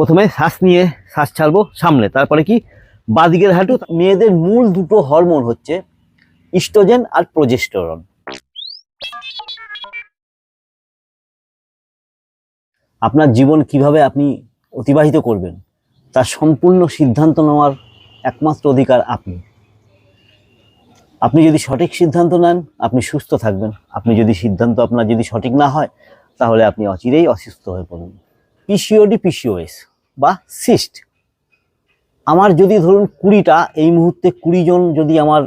প্রথমে শ্বাস নিয়ে শ্বাস ছাড়বো সামনে। তারপরে কি? বাদিকের হাঁটু, মেয়েদের মূল দুটো হরমোন হচ্ছে ইস্ট্রোজেন আর প্রোজেস্টেরন। আপনার জীবন কীভাবে আপনি অতিবাহিত করবেন, তার সম্পূর্ণ সিদ্ধান্ত নেওয়ার একমাত্র অধিকার আপনি। আপনি যদি সঠিক সিদ্ধান্ত নেন, আপনি সুস্থ থাকবেন। আপনি যদি সিদ্ধান্ত আপনার যদি সঠিক না হয়, তাহলে আপনি অচিরেই অসুস্থ হয়ে পড়বেন পিসিওডি, পিসিওএস। বা সিস্ট আমার যদি ধরুন কুড়িটা, এই মুহূর্তে কুড়ি জন যদি আমার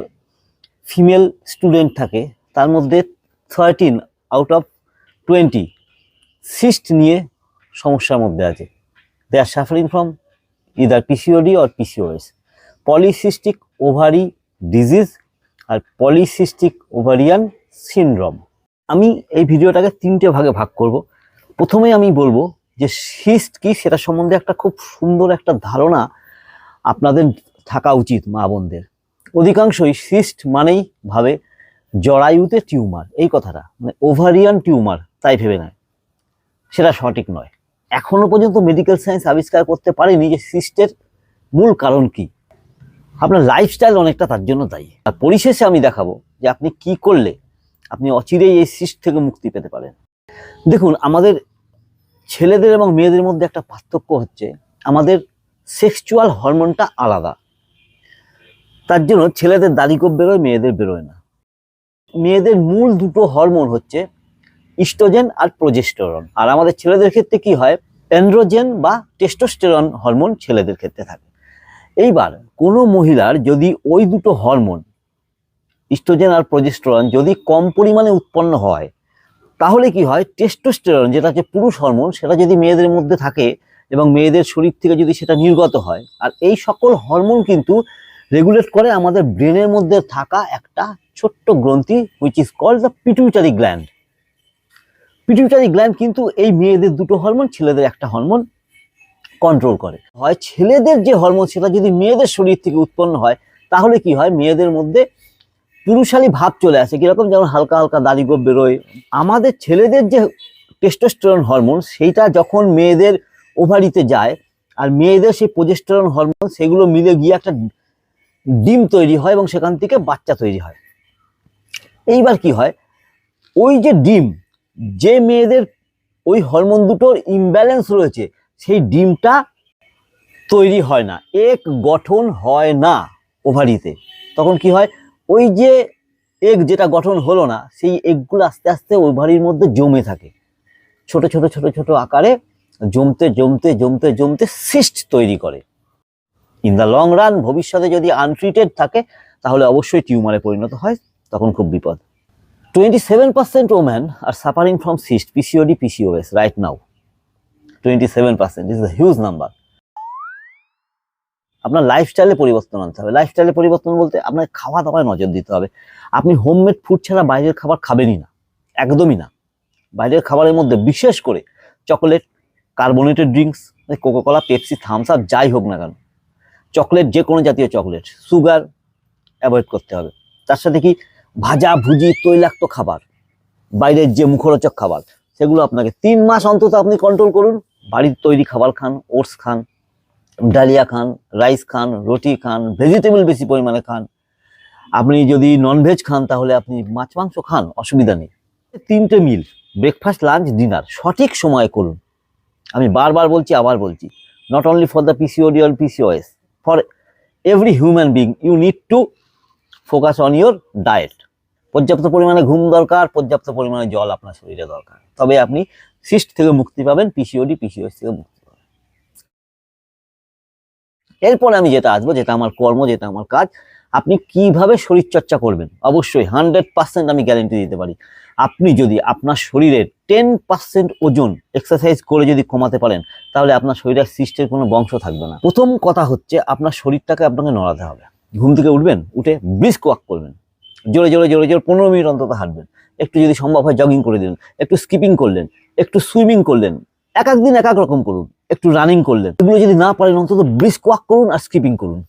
ফিমেল স্টুডেন্ট থাকে, তার মধ্যে thirteen out of twenty cyst নিয়ে সমস্যার মধ্যে আছে। They are suffering from either PCOD or PCOS polycystic ovary disease or polycystic ovarian syndrome আমি এই ভিডিওটাকে তিনটে ভাগে ভাগ করব। প্রথমে আমি বলব যে সিস্ট কি সেটা সম্বন্ধে একটা খুব সুন্দর একটা ধারণা আপনাদের থাকা উচিত মা বোনদের। অধিকাংশই সিস্ট মানেই ভাবে জরায়ুতে টিউমার, এই কথাটা মানে ওভারিয়ান টিউমার, তাই ভেবে নেয়। সেটা সঠিক নয়। এখনও পর্যন্ত মেডিকেল সায়েন্স আবিষ্কার করতে পারেনি যে সিস্টের মূল কারণ কি। আপনার লাইফস্টাইল অনেকটা তার জন্য দায়ী। আর পরিশেষে আমি দেখাবো যে আপনি কি করলে আপনি অচিরেই এই সিস্ট থেকে মুক্তি পেতে পারেন। দেখুন, আমাদের ছেলেদের এবং মেয়েদের মধ্যে একটা পার্থক্য হচ্ছে, আমাদের সেক্সুয়াল হরমোনটা আলাদা। তার জন্য ছেলেদের দাড়ি কোপ বেরোয়, মেয়েদের বেরোয় না। মেয়েদের মূল দুটো হরমোন হচ্ছে ইস্ট্রোজেন আর প্রোজেস্টেরন আর আমাদের ছেলেদের ক্ষেত্রে কি হয়? অ্যান্ড্রোজেন বা টেস্টোস্টেরন হরমোন ছেলেদের ক্ষেত্রে থাকে। এইবার কোনো মহিলার যদি ওই দুটো হরমোন ইস্ট্রোজেন আর প্রোজেস্টেরন যদি কম পরিমাণে উৎপন্ন হয় তাহলে কি হয়? টেস্টোস্টেরন যেটা হচ্ছে পুরুষ হরমোন সেটা যদি মেয়েদের মধ্যে থাকে এবং মেয়েদের শরীর থেকে যদি সেটা নির্গত হয়, আর এই সকল হরমোন কিন্তু রেগুলেট করে আমাদের ব্রেনের মধ্যে থাকা একটা ছোট্ট গ্রন্থি which is call the pituitary gland pituitary gland কিন্তু এই মেয়েদের দুটো হরমোন ছেলেদের একটা হরমোন কন্ট্রোল করে। হয় ছেলেদের যে হরমোন সেটা যদি মেয়েদের শরীর থেকে উৎপন্ন হয়, তাহলে কি হয়? মেয়েদের মধ্যে পুরুষালী ভাব চলে আসে, কীরকম যেমন হালকা হালকা দাড়ি গোপ বেরোয়। আমাদের ছেলেদের যে টেস্টোস্টেরন হরমোন সেইটা যখন মেয়েদের ওভারিতে যায়, আর মেয়েদের সেই প্রোজেস্টেরন হরমোন সেগুলো মিলে গিয়ে একটা ডিম তৈরি হয় এবং সেখান থেকে বাচ্চা তৈরি হয়। এইবার কি হয়? ওই যে ডিম, যে মেয়েদের ওই হরমোন দুটোর ইমব্যালেন্স রয়েছে, সেই ডিমটা তৈরি হয় না, এক গঠন হয় না ওভারিতে তখন কি হয়? ওই যে এগ যেটা গঠন হলো না, সেই এগগুলো আস্তে আস্তে ওভারির মধ্যে জমে থাকে। ছোট ছোট ছোট ছোট আকারে জমতে জমতে জমতে জমতে সিস্ট তৈরি করে। ইন দ্য লং রান ভবিষ্যতে যদি আনট্রিটেড থাকে, তাহলে অবশ্যই টিউমারে পরিণত হয়, তখন খুব বিপদ। Twenty seven percent woman are suffering from cyst PCOD PCOS right now twenty seven percent is the huge number আপনার লাইফস্টাইলে পরিবর্তন আনতে হবে। লাইফস্টাইলে পরিবর্তন বলতে আপনার খাওয়া দাওয়ায় নজর দিতে হবে। আপনি হোমমেড ফুড ছাড়া বাইরের খাবার খাবেনই না। একদমই না। বাইরের খাবারের মধ্যে বিশেষ করে chocolate carbonated drinks Coca Cola Pepsi Thums Up যাই হোক না কেন। চকলেট যে কোনো জাতীয় চকলেট সুগার অ্যাভয়েড করতে হবে। তার সাথে কি? ভাজা, ভুজি, তৈলাক্ত খাবার, বাইরের যে মুখরোচক খাবার, সেগুলো আপনাকে তিন মাস অন্তত আপনি কন্ট্রোল করুন। বাড়ির তৈরি খাবার খান, ওটস খান ডালিয়া খান, রাইস খান, রুটি খান, ভেজিটেবল বেশি পরিমাণে খান। আপনি যদি ননভেজ খান, তাহলে আপনি মাছ, মাংস খান, অসুবিধা নেই। তিনটে মিল ব্রেকফাস্ট লাঞ্চ ডিনার সঠিক সময়ে করুন। আমি বারবার বলছি, আবার বলছি not only for the PCOD or PCOS for every human being you need to focus on your diet পর্যাপ্ত পরিমাণে ঘুম দরকার, পর্যাপ্ত পরিমাণে জল আপনার শরীরে দরকার। তবে আপনি সিস্ট থেকে মুক্তি পাবেন পিসিওডি পিসিওএস থেকে মুক্তি এরপরে আমি যেটা আসব, যেটা আমার কর্ম, যেটা আমার কাজ, আপনি কীভাবে শরীর চর্চা করবেন? অবশ্যই হান্ড্রেড পার্সেন্ট আমি গ্যারেন্টি দিতে পারি। আপনি যদি আপনার শরীরের টেন পার্সেন্ট ওজন এক্সারসাইজ করে যদি কমাতে পারেন, তাহলে আপনার শরীরের সিস্টের কোনো বংশ থাকবে না। প্রথম কথা হচ্ছে আপনার শরীরটাকে আপনাকে নড়াতে হবে। ঘুম থেকে উঠবেন, উঠে ব্রিস্ক ওয়াক করবেন। জোরে জোরে জোরে জোরে পনেরো মিনিট অন্তত হাঁটবেন। একটু যদি সম্ভব হয় জগিং করে দিলেন, একটু স্কিপিং করলেন, একটু সুইমিং করলেন এক এক দিন এক এক রকম করুন। একটু রানিং করলেন। এগুলো যদি না পারেন, অন্তত ব্রিস্ক ওয়াক করুন আর স্কিপিং করুন।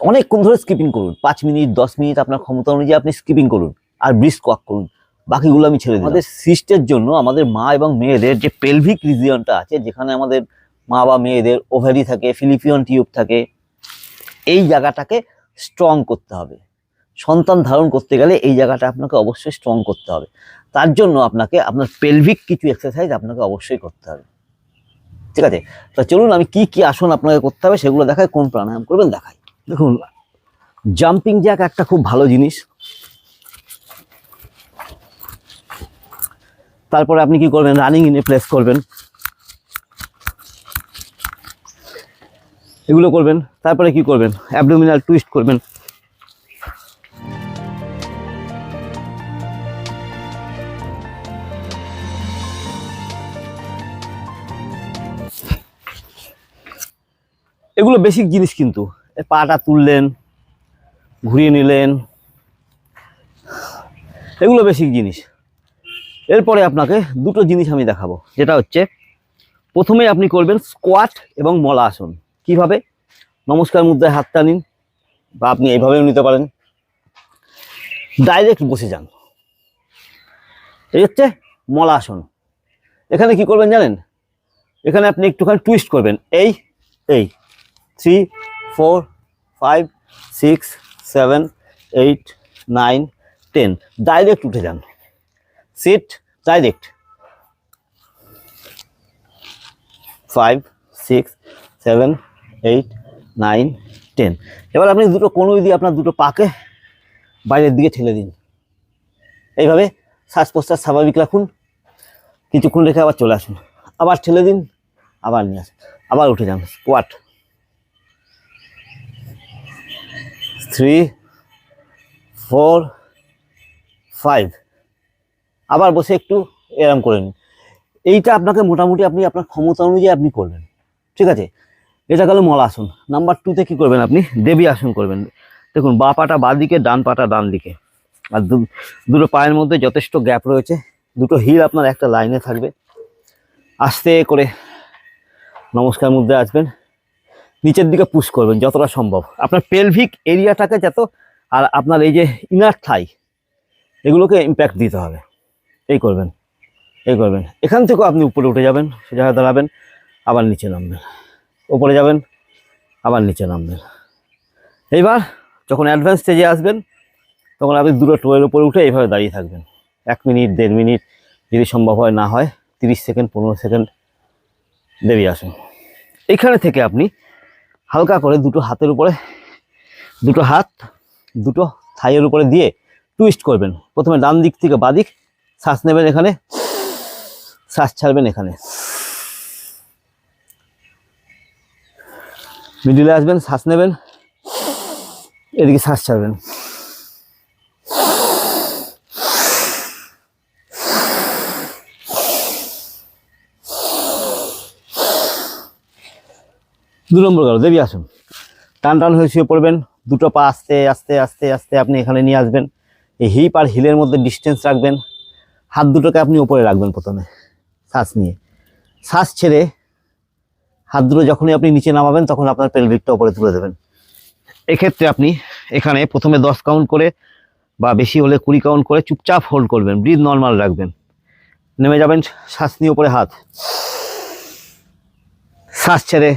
অনেকক্ষণ ধরে স্কিপিং করুন। পাঁচ মিনিট, দশ মিনিট আপনার ক্ষমতা অনুযায়ী আপনি স্কিপিং করুন আর ব্রিস্ক ওয়াক করুন। বাকিগুলো আমি ছেড়ে দিই আমাদের সিস্টের জন্য আমাদের মা এবং মেয়েদের যে পেলভিক রিজিয়নটা আছে, যেখানে আমাদের মা বা মেয়েদের ওভারি থাকে ফিলিপিয়ন টিউব থাকে, এই জায়গাটাকে স্ট্রং করতে হবে। সন্তান ধারণ করতে গেলে এই জায়গাটা আপনাকে অবশ্যই স্ট্রং করতে হবে। তার জন্য আপনাকে, আপনার পেলভিক কিছু এক্সারসাইজ আপনাকে অবশ্যই করতে হবে। ঠিক আছে? তো চলুন আমি কি কি আসন আপনাকে করতে হবে সেগুলো দেখাই, কোন প্রাণায়াম করবেন দেখাই। দেখুন জাম্পিং জ্যাক একটা খুব ভালো জিনিস। তারপরে আপনি কি করবেন? রানিং ইনে প্লেস করবেন। এগুলো করবেন। তারপরে কি করবেন? অ্যাবডোমিনাল টুইস্ট করবেন। এগুলো বেসিক জিনিস কিন্তু। পাটা তুললেন, ঘুরিয়ে নিলেন। এগুলো বেসিক জিনিস। এরপরে আপনাকে দুটো জিনিস আমি দেখাবো, যেটা হচ্ছে প্রথমে আপনি করবেন স্কোয়াট এবং মলা আসন। কীভাবে? নমস্কার মুদ্রায় হাতটা নিন, বা আপনি এইভাবেও নিতে পারেন। ডাইরেক্ট বসে যান। এই হচ্ছে মলা আসন। এখানে কি করবেন জানেন? এখানে আপনি একটুখানি টুইস্ট করবেন। এই এই। Three four five six seven eight nine ten direct উঠে যান। Sit direct five six seven eight nine ten এবার আপনি দুটো কোনো দিয়ে আপনার দুটো পাকে বাইরের দিকে ঠেলে দিন। এইভাবে শ্বাস প্রশ্বাস স্বাভাবিক রাখুন। কিছুক্ষণ রেখে আবার চলে আসুন। আবার ঠেলে দিন, আবার নিয়ে আসুন। আবার উঠে যান। স্কোয়াট থ্রি ফোর ফাইভ আবার বসে একটু এরম করে নিন। এইটা আপনাকে মোটামুটি আপনি আপনার ক্ষমতা অনুযায়ী আপনি করবেন। ঠিক আছে? এটা গেল মল আসন। নাম্বার টুতে কী করবেন আপনি? দেবী আসন করবেন। দেখুন, বা পাটা বাঁ দিকে, ডান পাটা ডান দিকে। আর দুটো পায়ের মধ্যে যথেষ্ট গ্যাপ রয়েছে। দুটো হিল আপনার একটা লাইনে থাকবে। আস্তে করে নমস্কার মধ্যে আসবেন। নিচের দিকে পুশ করবেন যতটা সম্ভব। আপনার পেলভিক এরিয়াটাকে যত, আর আপনার এই যে ইনার থাই এগুলোকে ইম্প্যাক্ট দিতে হবে। এই করবেন এই করবেন। এখান থেকেও আপনি উপরে উঠে যাবেন সোজা দাঁড়াবেন, আবার নিচে নামবেন। উপরে যাবেন, আবার নিচে নামবেন। এইবার যখন অ্যাডভান্স স্টেজে আসবেন, তখন আপনি দুটো টোয়ের উপরে উঠে এইভাবে দাঁড়িয়ে থাকবেন। এক মিনিট, দেড় মিনিট, যদি সম্ভব হয় না হয়, তিরিশ সেকেন্ড, পনেরো সেকেন্ড, বেরিয়ে আসুন। এখানে থেকে আপনি হালকা করে দুটো হাতের উপরে, দুটো হাত দুটো থাইয়ের উপরে দিয়ে টুইস্ট করবেন। প্রথমে ডান দিক থেকে বাদিক শ্বাস নেবেন এখানে, শ্বাস ছাড়বেন এখানে। মিডিলে আসবেন, শ্বাস নেবেন, এদিকে শ্বাস ছাড়বেন। দু নম্বর গেল দেবী আসুন। টান টান হয়ে শুয়ে পড়বেন, দুটো পা আস্তে আস্তে আস্তে আস্তে আপনি এখানে নিয়ে আসবেন। এই হিপ আর হিলের মধ্যে ডিস্টেন্স রাখবেন। হাত দুটোকে আপনি উপরে রাখবেন প্রথমে, শ্বাস নিয়ে। শ্বাস ছেড়ে হাত দুটো যখনই আপনি নিচে নামাবেন, তখন আপনার পেলভিকটা উপরে তুলে দেবেন। এক্ষেত্রে আপনি এখানে প্রথমে দশ কাউন্ট করে বা বেশি হলে কুড়ি কাউন্ট করে চুপচাপ হোল্ড করবেন ব্রিথ নর্মাল রাখবেন। নেমে যাবেন, শ্বাস নিয়ে উপরে হাত। শ্বাস ছেড়ে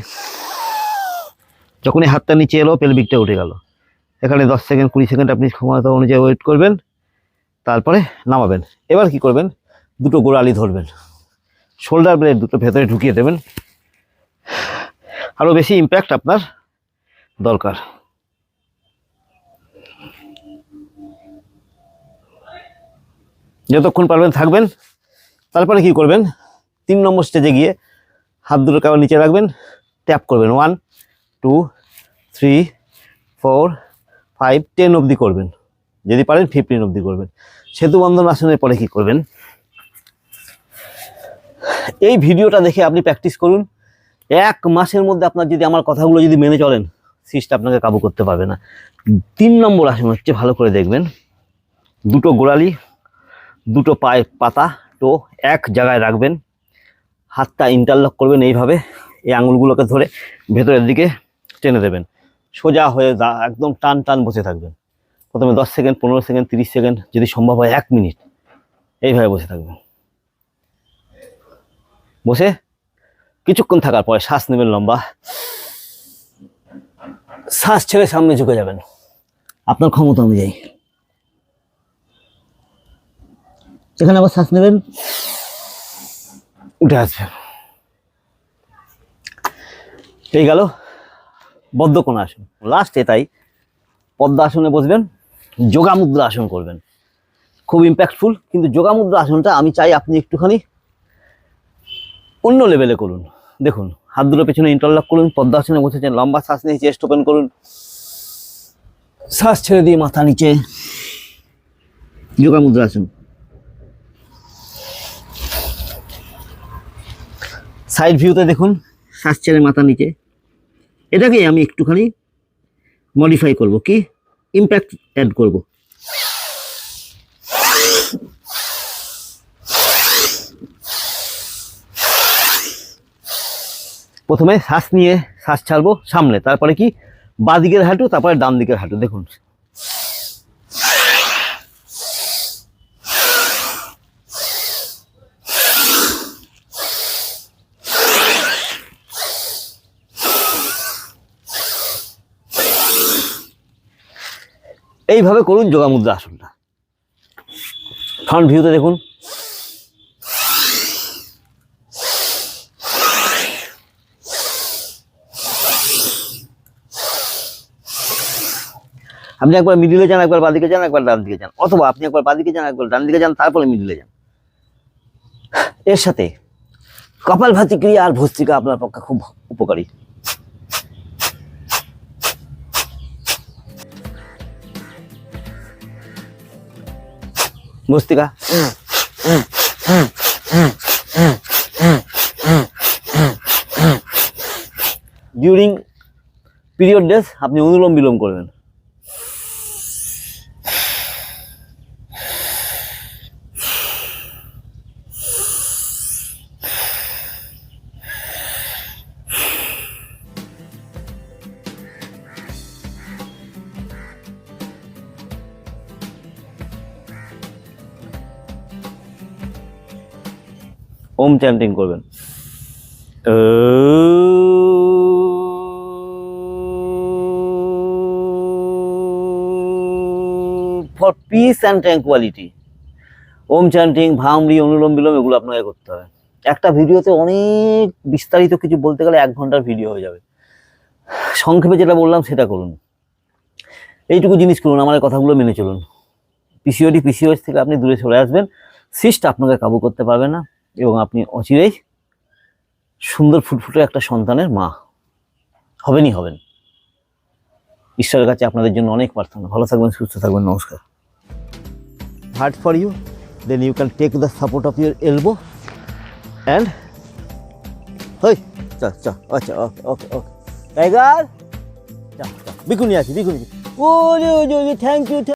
যখনই হাতটা নিচে এলো পেলভিকটা উঠে গেল। এখানে দশ সেকেন্ড, কুড়ি সেকেন্ড আপনি ক্ষমতা অনুযায়ী ওয়েট করবেন, তারপরে নামাবেন। এবার কি করবেন? দুটো গোড়ালি ধরবেন। শোল্ডার ব্লেড দুটো ভেতরে ঢুকিয়ে দেবেন। আরও বেশি ইম্প্যাক্ট আপনার দরকার। যতক্ষণ পারবেন থাকবেন। তারপরে কি করবেন? তিন নম্বর স্টেজে গিয়ে হাত দুটো কেমন নিচে রাখবেন ট্যাপ করবেন। One two, three, four, five, ten অবধি করবেন। যদি পারেন ফিফটিন অবধি করবেন। সেতু বন্ধন আসনের পরে কি করবেন? এই ভিডিওটা দেখে আপনি প্র্যাকটিস করুন। এক মাসের মধ্যে আপনার যদি আমার কথাগুলো যদি মেনে চলেন, সিস্ট আপনাকে কাবু করতে পারবে না। তিন নম্বর আসন হচ্ছে ভালো করে দেখবেন। দুটো গোড়ালি, দুটো পায়ে পাতা তো এক জায়গায় রাখবেন। হাতটা ইন্টারলক করবেন এইভাবে। এই আঙুলগুলোকে ধরে ভেতরের দিকে টেনে দেবেন। সোজা হয়ে দা একদম টান টান বসে থাকবেন। প্রথমে দশ সেকেন্ড, পনেরো সেকেন্ড, তিরিশ সেকেন্ড, যদি সম্ভব হয় এক মিনিট। এইভাবে বসে থাকবেন। বসে কিছুক্ষণ থাকার পরে শ্বাস নেবেন লম্বা। শ্বাস ছেড়ে সামনে ঝুঁকে যাবেন। আপনার ক্ষমতা অনুযায়ী। এখানে আবার শ্বাস নেবেন। উঠে আসবেন। এই গেল। বদ্ধকোণ আসন। লাস্ট এটাই পদ্মা আসনে বসবেন যোগা মুদ্রা আসন করবেন। খুব ইম্প্যাক্টফুল কিন্তু যোগা মুদ্রা আসনটা আমি চাই আপনি একটুখানি অন্য লেভেলে করুন। দেখুন, হাত দুটো পেছনে ইন্টারলক করুন পদ্মাসনে বসেছেন, লম্বা শ্বাস নিয়ে চেস্ট ওপেন করুন। শ্বাস ছেড়ে দিয়ে মাথা নিচে যোগা মুদ্রা আসুন সাইড ভিউতে দেখুন, শ্বাস ছেড়ে মাথা নিচে। এটাকে আমি একটুখানি মডিফাই করব। কি? ইম্প্যাক্ট অ্যাড করব। প্রথমে শ্বাস নিয়ে শ্বাস ছাড়বো সামনে। তারপরে কি? বাঁ দিকের হাঁটু, তারপরে ডান দিকের হাঁটু। দেখুন এইভাবে করুন, যোগা মুদ্রা আসনটা ফ্রন্ট ভিউতে দেখুন। আপনি একবার মিডিলে যান, একবার বাদিকে যান, একবার ডান দিকে যান। অথবা আপনি একবার বাদিকে যান, একবার ডান দিকে যান, তারপরে মিডিলে যান। এর সাথে কপাল ভাতি ক্রিয়া আর ভস্ত্রিকা আপনার পক্ষে খুব উপকারী। ভস্ত্রিকা ডিউরিং পিরিয়ড ডেজ আপনি অনুলোম বিলোম করবেন ওম চ্যান্টিং করবেন। For peace and tranquillity Om chanting Bhramari Anulom, Vilom, এগুলো আপনাকে করতে হবে। একটা ভিডিওতে অনেক বিস্তারিত কিছু বলতে গেলে এক ঘণ্টার ভিডিও হয়ে যাবে। সংক্ষেপে যেটা বললাম সেটা করুন। এইটুকু জিনিস করুন, আমার কথাগুলো মেনে চলুন। পিসিওডি পিসিওএস থেকে আপনি দূরে সরে আসবেন। সিস্ট আপনাকে কাবু করতে পারবে না। এবং আপনি অচিরেই সুন্দর ফুটফুটে একটা সন্তানের মা। হবেনই হবেন। ঈশ্বরের কাছে আপনাদের জন্য অনেক প্রার্থনা। ভালো থাকবেন, সুস্থ থাকবেন, নমস্কার। Hard for you then you can take the support of your elbow and হই চা চা আচ্ছা ওকে ওকে টাইগার চা বিকুনি আছে বিকুনি ও থ্যাংক ইউ